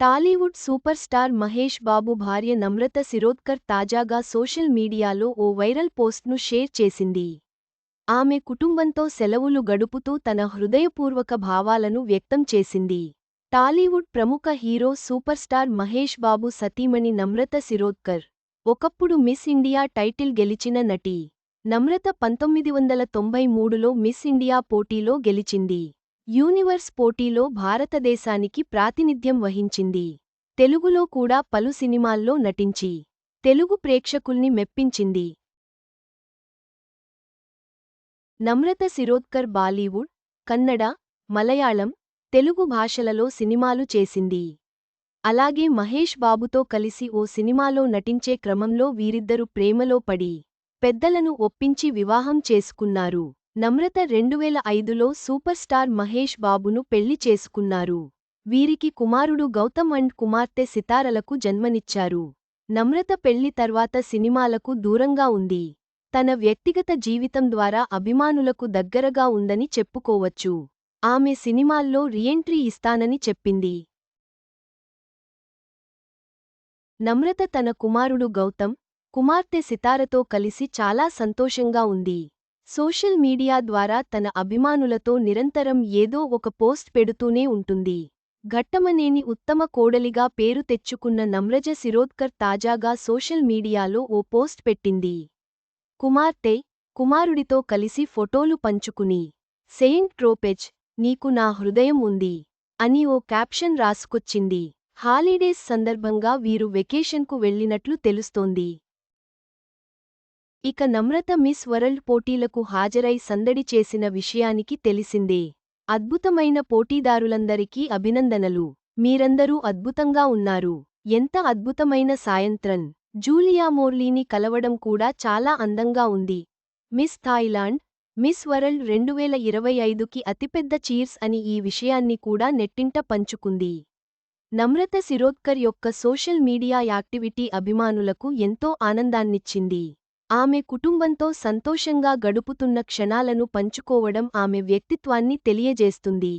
Tollywood super star Mahesh Babu భార్య నమ్రత శిరోద్కర్ తాజాగా social మీడియాలో ఓ వైరల్ పోస్ట్ను షేర్ చేసింది. ఆమె కుటుంబంతో సెలవులు గడుపుతూ తన హృదయపూర్వక భావాలను వ్యక్తం చేసింది. టాలీవుడ్ ప్రముఖ hero super star Mahesh Babu సతీమణి నమ్రత శిరోద్కర్ ఒకప్పుడు మిస్ ఇండియా టైటిల్ గెలిచిన నటి. నమ్రత పంతొమ్మిది వందల తొంభై మూడులో మిస్ ఇండియా పోటీలో గెలిచింది. యూనివర్స్ పోటీలో భారతదేశానికి ప్రాతినిధ్యం వహించింది. తెలుగులో కూడా పలు సినిమాల్లో నటించి తెలుగు ప్రేక్షకుల్ని మెప్పించింది. నమ్రత శిరోద్కర్ బాలీవుడ్ కన్నడ మలయాళం తెలుగు భాషలలో సినిమాలు చేసింది. అలాగే మహేష్ బాబుతో కలిసి ఓ సినిమాలో నటించే క్రమంలో వీరిద్దరు ప్రేమలో పడి పెద్దలను ఒప్పించి వివాహం చేసుకున్నారు. నమ్రత రెండువేల ఐదులో సూపర్ స్టార్ మహేష్ బాబును పెళ్ళి చేసుకున్నారు. వీరికి కుమారుడు గౌతమ్ అండ్ కుమార్తె సితారలకు జన్మనిచ్చారు. నమ్రత పెళ్ళి తర్వాత సినిమాలకు దూరంగా ఉంది. తన వ్యక్తిగత జీవితం ద్వారా అభిమానులకు దగ్గరగా ఉందని చెప్పుకోవచ్చు. ఆమె సినిమాల్లో రీఎంట్రీ ఇస్తానని చెప్పింది. నమ్రత తన కుమారుడు గౌతమ్ కుమార్తె సితారతో కలిసి చాలా సంతోషంగా ఉంది. సోషల్ మీడియా ద్వారా తన అభిమానులతో నిరంతరం ఏదో ఒక పోస్ట్ పెడుతూనే ఉంటుంది. ఘట్టమనేని ఉత్తమ కోడలిగా పేరు తెచ్చుకున్న నమ్రజ శిరోద్కర్ తాజాగా సోషల్ మీడియాలో ఓ పోస్ట్ పెట్టింది. కుమార్తె కుమారుడితో కలిసి ఫోటోలు పంచుకుని సెయింట్ ట్రోపెజ్ నీకు నా హృదయం ఉంది అని ఓ క్యాప్షన్ రాసుకొచ్చింది. హాలిడేస్ సందర్భంగా వీరు వెకేషన్కు వెళ్ళినట్లు తెలుస్తోంది. ఇక నమ్రత మిస్ వరల్డ్ పోటీలకు హాజరై సందడి చేసిన విషయానికి తెలిసిందే. అద్భుతమైన పోటీదారులందరికీ అభినందనలు. మీరందరూ అద్భుతంగా ఉన్నారు. ఎంత అద్భుతమైన సాయంత్రన్ జూలియా మోర్లీని కలవడం కూడా చాలా అందంగా ఉంది. మిస్ థాయిలాండ్ మిస్ వరల్డ్ రెండువేల ఇరవై ఐదుకి అతిపెద్ద చీర్స్ అని ఈ విషయాన్ని కూడా నెట్టింట పంచుకుంది. నమ్రత శిరోద్కర్ యొక్క సోషల్ మీడియా యాక్టివిటీ అభిమానులకు ఎంతో ఆనందాన్నిచ్చింది. ఆమె కుటుంబంతో సంతోషంగా గడుపుతున్న క్షణాలను పంచుకోవడం ఆమె వ్యక్తిత్వాన్ని తెలియజేస్తుంది.